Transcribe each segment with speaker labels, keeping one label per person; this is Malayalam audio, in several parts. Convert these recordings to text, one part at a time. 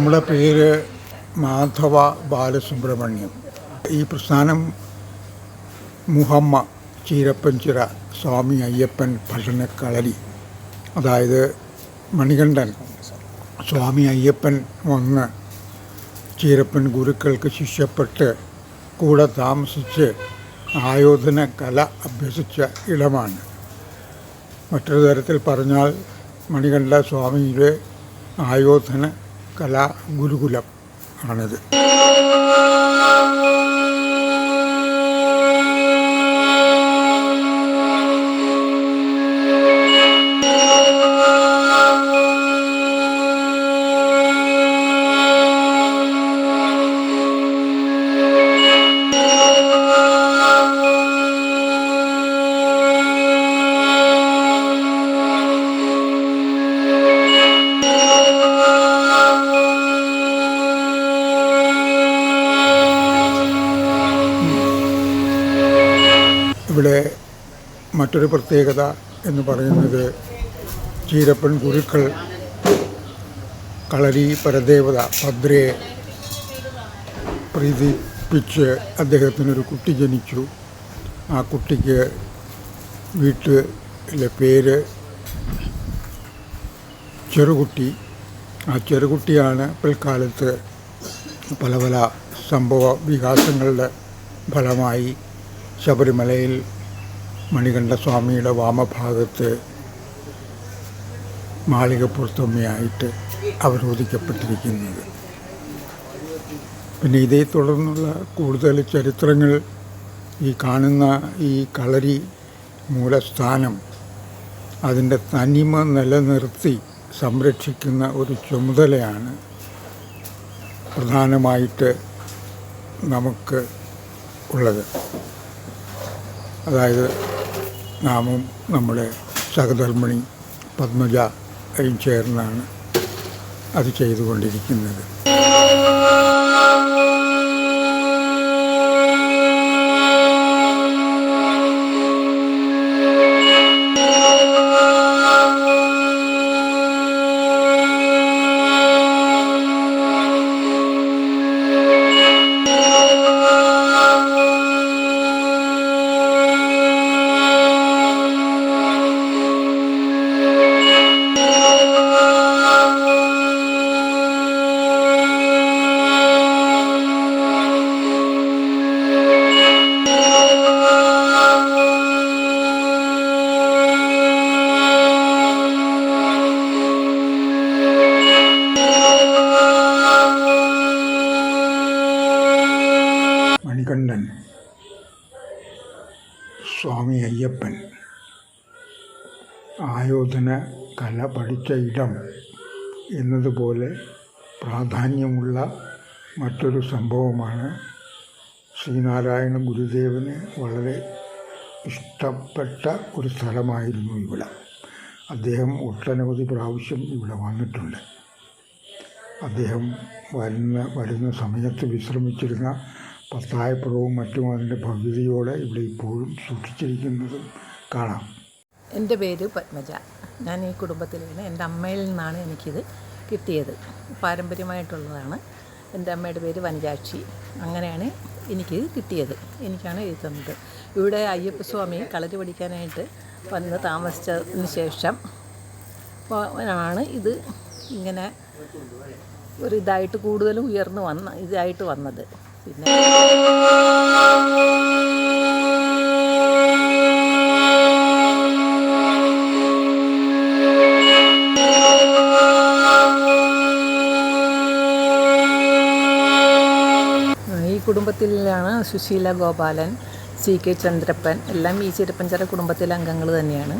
Speaker 1: നമ്മുടെ പേര് മാധവ ബാലസുബ്രഹ്മണ്യം. ഈ പ്രസ്ഥാനം മുഹമ്മ ചീരപ്പൻചിറ സ്വാമി അയ്യപ്പൻ ഭജനക്കളരി അതായത് മണികണ്ഠൻ സ്വാമി അയ്യപ്പൻ വന്ന് ചീരപ്പൻ ഗുരുക്കൾക്ക് ശിഷ്യപ്പെട്ട് കൂടെ താമസിച്ച് ആയോധന കല അഭ്യസിച്ച ഇടമാണ്. മറ്റൊരു തരത്തിൽ പറഞ്ഞാൽ മണികണ്ഠ സ്വാമിയുടെ ആയോധന കലാ ഗുരുകുലം ആണിത് ഇവിടെ മറ്റൊരു പ്രത്യേകത എന്ന് പറയുന്നത് ചീരപ്പൻ ഗുരുക്കൾ കളരി പരദേവത ഭദ്രയെ പ്രീതിപ്പിച്ച് അദ്ദേഹത്തിനൊരു കുട്ടി ജനിച്ചു. ആ കുട്ടിക്ക് വീട്ടിലെ പേര് ചെറുകുട്ടി. ആ ചെറുകുട്ടിയാണ് പിൽക്കാലത്ത് പല പല സംഭവ വികാസങ്ങളുടെ ഫലമായി ശബരിമലയിൽ മണികണ്ഠസ്വാമിയുടെ വാമഭാഗത്ത് മാളികപ്പുറത്തമ്മയായിട്ട് അവരോധിക്കപ്പെട്ടിരിക്കുന്നത്. പിന്നെ ഇതേ തുടർന്നുള്ള കൂടുതൽ ചരിത്രങ്ങൾ ഈ കാണുന്ന ഈ കളരി മൂലസ്ഥാനം അതിന്റെ തനിമ നിലനിർത്തി സംരക്ഷിക്കുന്ന ഒരു ചുമതലയാണ് പ്രധാനമായിട്ട് നമുക്ക് ഉള്ളത്. അതായത് നാമും നമ്മുടെ സഹധർമ്മിണി പത്മജയും ചേർന്നാണ് അത് ചെയ്തുകൊണ്ടിരിക്കുന്നത്. സ്വാമി അയ്യപ്പൻ. ആയോധന കല പഠിച്ച ഇടം എന്നതുപോലെ പ്രാധാന്യമുള്ള മറ്റൊരു സംഭവമാണ്. ശ്രീനാരായണ ഗുരുദേവന് വളരെ ഇഷ്ടപ്പെട്ട ഒരു സ്ഥലമായിരുന്നു ഇവിടെ. അദ്ദേഹം ഒട്ടനവധി പ്രാവശ്യം ഇവിടെ വന്നിട്ടുണ്ട്. അദ്ദേഹം വരുന്ന വരുന്ന സമയത്ത് വിശ്രമിച്ചിരുന്ന പത്തായപ്പുറവും മറ്റും അതിന്റെ ഭവ്യതയോടെ ഇവിടെ ഇപ്പോഴും സൂക്ഷിച്ചിരിക്കുന്നതും കാണാം.
Speaker 2: എന്റെ പേര് പത്മജ. ഞാൻ ഈ കുടുംബത്തിലാണ് എന്റെ അമ്മയിൽ നിന്നാണ് എനിക്കിത് കിട്ടിയത്. പാരമ്പര്യമായിട്ടുള്ളതാണ്. എന്റെ അമ്മയുടെ പേര് വനജാക്ഷി അങ്ങനെയാണ് എനിക്ക് കിട്ടിയത്. എനിക്കാണ് ഇത് തന്നത്. ഇവിടെ അയ്യപ്പസ്വാമി കളരി പഠിക്കാനായിട്ട് വന്ന് താമസിച്ചതിന് ശേഷം ആണ് ഇത് ഇങ്ങനെ ഒരു ഇതായിട്ട് കൂടുതലും ഉയർന്നു വന്ന ഇതായിട്ട് വന്നത്. ഈ കുടുംബത്തിലാണ് സുശീല ഗോപാലൻ സി കെ ചന്ദ്രപ്പൻ എല്ലാം ഈ ചെരുപ്പഞ്ചര കുടുംബത്തിലെ അംഗങ്ങൾ തന്നെയാണ്.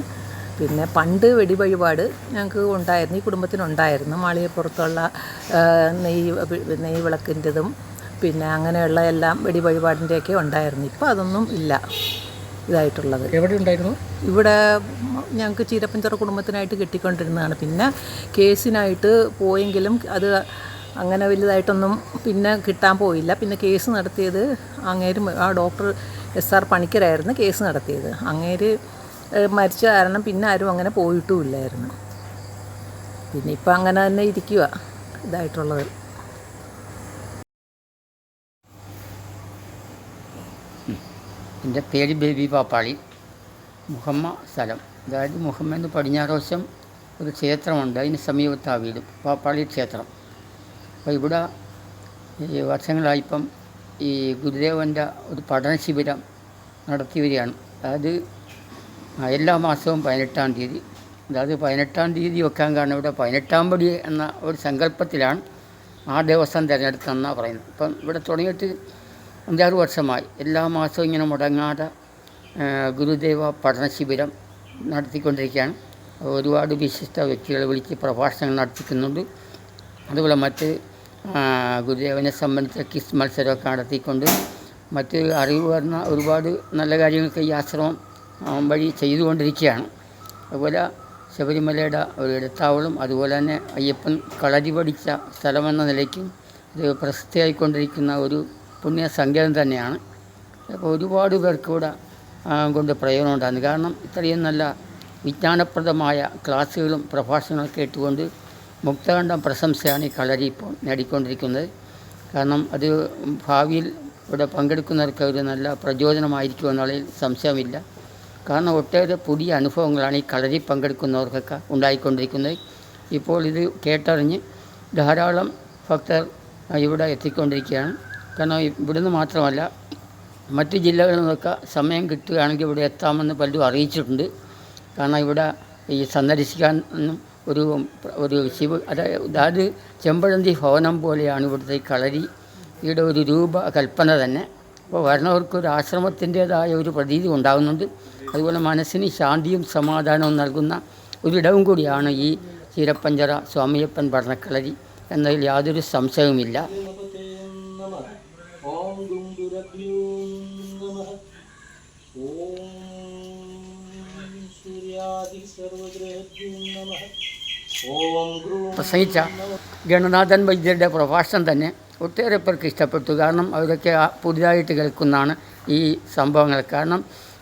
Speaker 2: പിന്നെ പണ്ട് വെടിവഴിപാട് ഞങ്ങൾക്ക് ഉണ്ടായിരുന്നു ഈ കുടുംബത്തിനുണ്ടായിരുന്നു. മാളികപ്പുറത്തുള്ള നെയ്യ് നെയ്യ് വിളക്കിന്റെതും പിന്നെ അങ്ങനെയുള്ള എല്ലാം വെടി വഴിപാടിന്റെയൊക്കെ ഉണ്ടായിരുന്നു. ഇപ്പോൾ അതൊന്നും ഇല്ല ഇതായിട്ടുള്ളത്.
Speaker 3: എവിടെ ഉണ്ടായിരുന്നു?
Speaker 2: ഇവിടെ ഞങ്ങൾക്ക് ചീരപ്പഞ്ചറ കുടുംബത്തിനായിട്ട് കെട്ടിക്കൊണ്ടിരുന്നതാണ്. പിന്നെ കേസിനായിട്ട് പോയെങ്കിലും അത് അങ്ങനെ വലുതായിട്ടൊന്നും പിന്നെ കിട്ടാൻ പോയില്ല. പിന്നെ കേസ് നടത്തിയത് അങ്ങേര് ആ ഡോക്ടർ എസ് ആർ പണിക്കരായിരുന്നു കേസ് നടത്തിയത്. അങ്ങേര് മരിച്ച കാരണം പിന്നെ ആരും അങ്ങനെ പോയിട്ടുമില്ലായിരുന്നു. പിന്നെ ഇപ്പം അങ്ങനെ തന്നെ ഇരിക്കുക ഇതായിട്ടുള്ളത്.
Speaker 3: എന്റെ പേര് ബേബി പാപ്പാളി. മുഹമ്മ സ്ഥലം. അതായത് മുഹമ്മദ് എന്ന് പടിഞ്ഞാറോശം ഒരു ക്ഷേത്രമുണ്ട്. അതിന് സമീപത്താ വീട് പാപ്പാളി ക്ഷേത്രം. അപ്പോൾ ഇവിടെ ഈ വർഷങ്ങളായിപ്പം ഈ ഗുരുദേവന്റെ ഒരു പഠന ശിബിരം നടത്തി വരികയാണ്. അതായത് എല്ലാ മാസവും പതിനെട്ടാം തീയതി. അതായത് പതിനെട്ടാം തീയതി വെക്കാൻ കാരണം ഇവിടെ പതിനെട്ടാം പടി എന്ന ഒരു സങ്കല്പത്തിലാണ് ആ ദിവസം തിരഞ്ഞെടുത്തെന്നാണ് പറയുന്നത്. അപ്പം ഇവിടെ തുടങ്ങിയിട്ട് അഞ്ചാറ് വർഷമായി. എല്ലാ മാസവും ഇങ്ങനെ മുടങ്ങാതെ ഗുരുദേവ പഠന ശിബിരം നടത്തിക്കൊണ്ടിരിക്കുകയാണ്. ഒരുപാട് വിശിഷ്ട വ്യക്തികളെ വിളിച്ച് പ്രഭാഷണങ്ങൾ നടത്തിക്കുന്നുണ്ട്. അതുപോലെ മറ്റ് ഗുരുദേവനെ സംബന്ധിച്ച കിസ് മത്സരമൊക്കെ നടത്തിക്കൊണ്ട് മറ്റ് അറിവ് വരുന്ന ഒരുപാട് നല്ല കാര്യങ്ങളൊക്കെ ഈ ആശ്രമം വഴി ചെയ്തുകൊണ്ടിരിക്കുകയാണ്. അതുപോലെ ശബരിമലയുടെ ഒരു ഇടത്താവളും അതുപോലെ തന്നെ അയ്യപ്പൻ കളരി പഠിച്ച സ്ഥലമെന്ന നിലയ്ക്കും ഇത് പ്രസിദ്ധിയായിക്കൊണ്ടിരിക്കുന്ന ഒരു പുണ്യ സങ്കേതം തന്നെയാണ്. അപ്പോൾ ഒരുപാട് പേർക്ക് ഇവിടെ കൊണ്ട് പ്രയോജനം ഉണ്ടാകുന്നു. കാരണം ഇത്രയും നല്ല വിജ്ഞാനപ്രദമായ ക്ലാസ്സുകളും പ്രഭാഷണങ്ങളും കേട്ടുകൊണ്ട് മുക്തകണ്ഠം പ്രശംസയാണ് ഈ കളരി ഇപ്പോൾ നേടിക്കൊണ്ടിരിക്കുന്നത്. കാരണം അത് ഭാവിയിൽ ഇവിടെ പങ്കെടുക്കുന്നവർക്ക് ഒരു നല്ല പ്രചോദനമായിരിക്കുമെന്നുള്ളതിൽ സംശയമില്ല. കാരണം ഒട്ടേറെ പുതിയ അനുഭവങ്ങളാണ് ഈ കളരി പങ്കെടുക്കുന്നവർക്കൊക്കെ ഉണ്ടായിക്കൊണ്ടിരിക്കുന്നത്. ഇപ്പോൾ ഇത് കേട്ടറിഞ്ഞ് ധാരാളം ഭക്തർ ഇവിടെ എത്തിക്കൊണ്ടിരിക്കുകയാണ്. കാരണം ഇവിടുന്ന് മാത്രമല്ല മറ്റ് ജില്ലകളിൽ നിന്നൊക്കെ സമയം കിട്ടുകയാണെങ്കിൽ ഇവിടെ എത്താമെന്ന് പലരും അറിയിച്ചിട്ടുണ്ട്. കാരണം ഇവിടെ ഈ സന്ദർശിക്കാൻ ഒരു ഒരു ശിവ അതായത് അതായത് ചെമ്പഴന്തി ഭവനം പോലെയാണ് ഇവിടുത്തെ ഈ കളരി. ഇവിടെ ഒരു രൂപ കൽപ്പന തന്നെ. അപ്പോൾ വരണവർക്ക് ഒരു ആശ്രമത്തിന്റേതായ ഒരു പ്രതീതി ഉണ്ടാകുന്നുണ്ട്. അതുപോലെ മനസ്സിന് ശാന്തിയും സമാധാനവും നൽകുന്ന ഒരിടവും കൂടിയാണ് ഈ ചീരപ്പഞ്ചറ സ്വാമിയപ്പൻ ഭരണക്കളരി എന്നതിൽ യാതൊരു സംശയവുമില്ല. പ്രസംഗിച്ച ഗണനാഥൻ വൈദ്യരുടെ പ്രഭാഷണം തന്നെ ഒട്ടേറെ പേർക്ക് ഇഷ്ടപ്പെട്ടു. കാരണം അവരൊക്കെ പുതിയതായിട്ട് കേൾക്കുന്നതാണ് ഈ സംഭവങ്ങൾ. കാരണം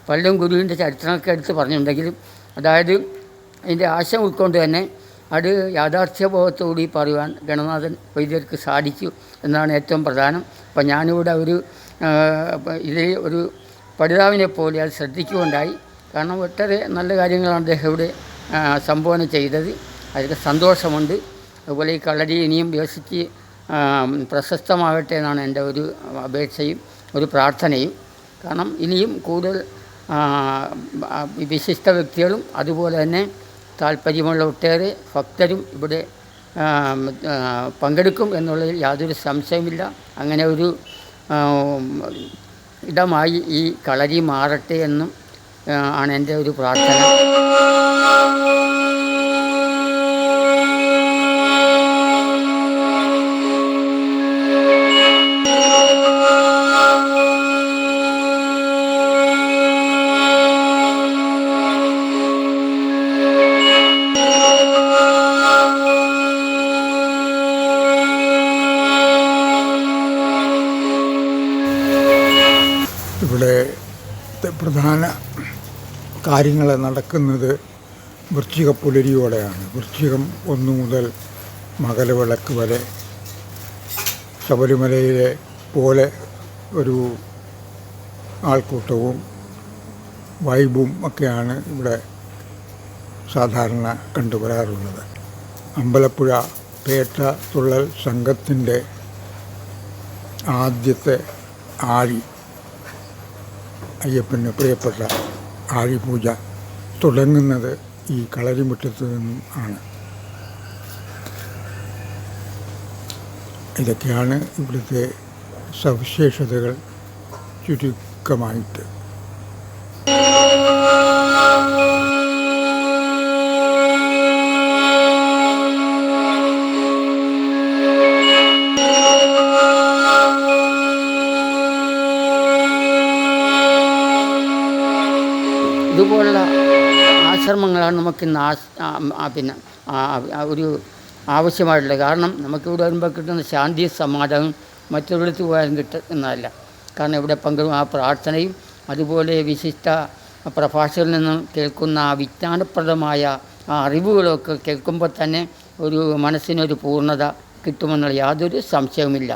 Speaker 3: പലരും ഗുരുവിന്റെ ചരിത്രമൊക്കെ എടുത്ത് പറഞ്ഞിട്ടുണ്ടെങ്കിലും അതായത് അതിന്റെ ആശയം ഉൾക്കൊണ്ട് തന്നെ അത് യാഥാർത്ഥ്യബോധത്തോടി പറയുവാൻ ഗണനാഥൻ വൈദ്യർക്ക് സാധിച്ചു എന്നാണ് ഏറ്റവും പ്രധാനം. അപ്പം ഞാനിവിടെ ഒരു ഇതേ ഒരു പഠിതാവിനെ പോലെ അത് ശ്രദ്ധിക്കുകയുണ്ടായി കാരണം ഒട്ടേറെ നല്ല കാര്യങ്ങളാണ് അദ്ദേഹം ഇവിടെ സംഭാവന ചെയ്തത്. അതിൽ സന്തോഷമുണ്ട്. അതുപോലെ ഈ കളരി ഇനിയും വികസിച്ച് പ്രശസ്തമാകട്ടെ എന്നാണ് എന്റെ ഒരു അപേക്ഷയും ഒരു പ്രാർത്ഥനയും. കാരണം ഇനിയും കൂടുതൽ വിശിഷ്ട വ്യക്തികളും അതുപോലെ തന്നെ താല്പര്യമുള്ള ഒട്ടേറെ ഭക്തരും ഇവിടെ പങ്കെടുക്കും എന്നുള്ളതിൽ യാതൊരു സംശയമില്ല അങ്ങനെ ഒരു ഇടമായി ഈ കളരി മാറട്ടെ എന്നും ആണ് എന്റെ ഒരു പ്രാർത്ഥന.
Speaker 1: കാര്യങ്ങൾ നടക്കുന്നത് വൃശ്ചിക പുലരിയോടെയാണ്. വൃശ്ചികം ഒന്ന് മുതൽ മകരവിളക്ക് വരെ. ശബരിമലയിലെ പോലെ ഒരു ആൾക്കൂട്ടവും വൈബും ഒക്കെയാണ് ഇവിടെ സാധാരണ കണ്ടുവരാറുള്ളത്. അമ്പലപ്പുഴ പേട്ട തുള്ളൽ സംഘത്തിന്റെ ആദ്യത്തെ ആഴി അയ്യപ്പന് പ്രിയപ്പെട്ട ആഴിപൂജ തുടങ്ങുന്നത് ഈ കളരിമുറ്റത്ത് നിന്നും ആണ്. ഇതൊക്കെയാണ് ഇവിടുത്തെ സവിശേഷതകൾ ചുരുക്കമായിട്ട്.
Speaker 3: ഇതുപോലുള്ള ആശ്രമങ്ങളാണ് നമുക്ക് ഇന്ന് ആസ്- ആ, പിന്നെ ഒരു ആവശ്യമായിട്ടുള്ളത്. കാരണം നമുക്കിവിടെ വരുമ്പോൾ കിട്ടുന്ന ശാന്തി സമാധാനം മറ്റൊരിടത്ത് പോയാലും കിട്ടുന്നതല്ല കാരണം ഇവിടെ പങ്കെടുക്കും ആ പ്രാർത്ഥനയും അതുപോലെ വിശിഷ്ട പ്രഭാഷകരിൽ നിന്നും കേൾക്കുന്ന ആ വിജ്ഞാനപ്രദമായ ആ അറിവുകളൊക്കെ കേൾക്കുമ്പോൾ തന്നെ ഒരു മനസ്സിനൊരു പൂർണത കിട്ടുമെന്നുള്ള യാതൊരു സംശയവുമില്ല.